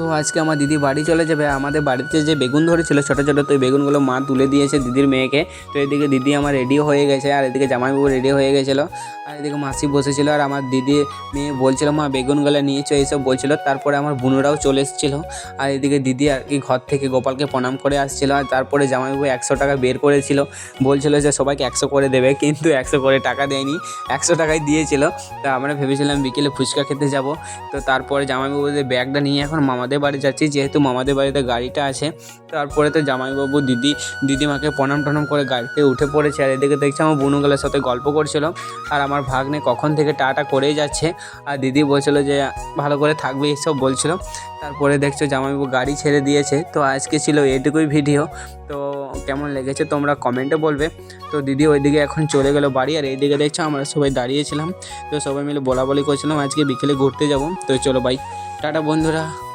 তো আজকে আমার দিদি বাড়ি চলে যাবে। আমাদের বাড়িতে যে বেগুন ধরেছিল ছোটো ছোটো, তো বেগুনগুলো মা তুলে দিয়েছে দিদির মেয়েকে। তো এদিকে দিদি আমার রেডিও হয়ে গেছে, আর এদিকে জামাইবাবু রেডি হয়ে গেছিল। আর এদিকে মাসি বসেছিল, আর আমার দিদি মেয়ে বলছিল, মা, বেগুনগুলো নিয়েছো, এইসব বলছিল। তারপরে আমার বোনেরাও চলে এসেছিল। আর এদিকে দিদি আর কি ঘর থেকে গোপালকে প্রণাম করে আসছিল, আর তারপরে জামাইবাবু একশো টাকা বের করেছিল। বলছিল যে সবাইকে একশো করে দেবে। কিন্তু একশো করে টাকা দেয়নি, একশো টাকাই দিয়েছিল। তা আমরা ভেবেছিলাম বিকেলে ফুচকা খেতে যাব। তো তারপরে জামাইবাবুদের ব্যাগটা নিয়ে, এখন মামাদের বাড়ি যাচ্ছি, যেহেতু মামাদের বাড়িতে গাড়িটা আছে। তারপরে তো জামাইবাবু দিদি, দিদিমাকে প্রণাম টনাম করে গাড়িতে উঠে পড়েছে, আর এদিকে দেখছি আমার বুনুগুলোর সাথে গল্প করছিল, আর আমার ভাগ্নে কখন থেকে টাটা করেই যাচ্ছে, আর দিদি বলছিল যে, ভালো করে থাকবে, এসব বলছিল। তারপরে দেখছ জামাইবাবু গাড়ি ছেড়ে দিয়েছে, তো আজকে ছিল এটুকুই ভিডিও। তো কেমন লেগেছে তোমরা কমেন্টে বলবে। তো দিদি ওইদিকে এখন চলে গেলো বাড়ি, আর এইদিকে দেখছ আমরা সবাই দাঁড়িয়েছিলাম। তো সবাই মিলে বলা বলি করছিলাম, আজকে বিকেলে ঘুরতে যাব। তো চলো বাই। টাটা বন্ধুরা।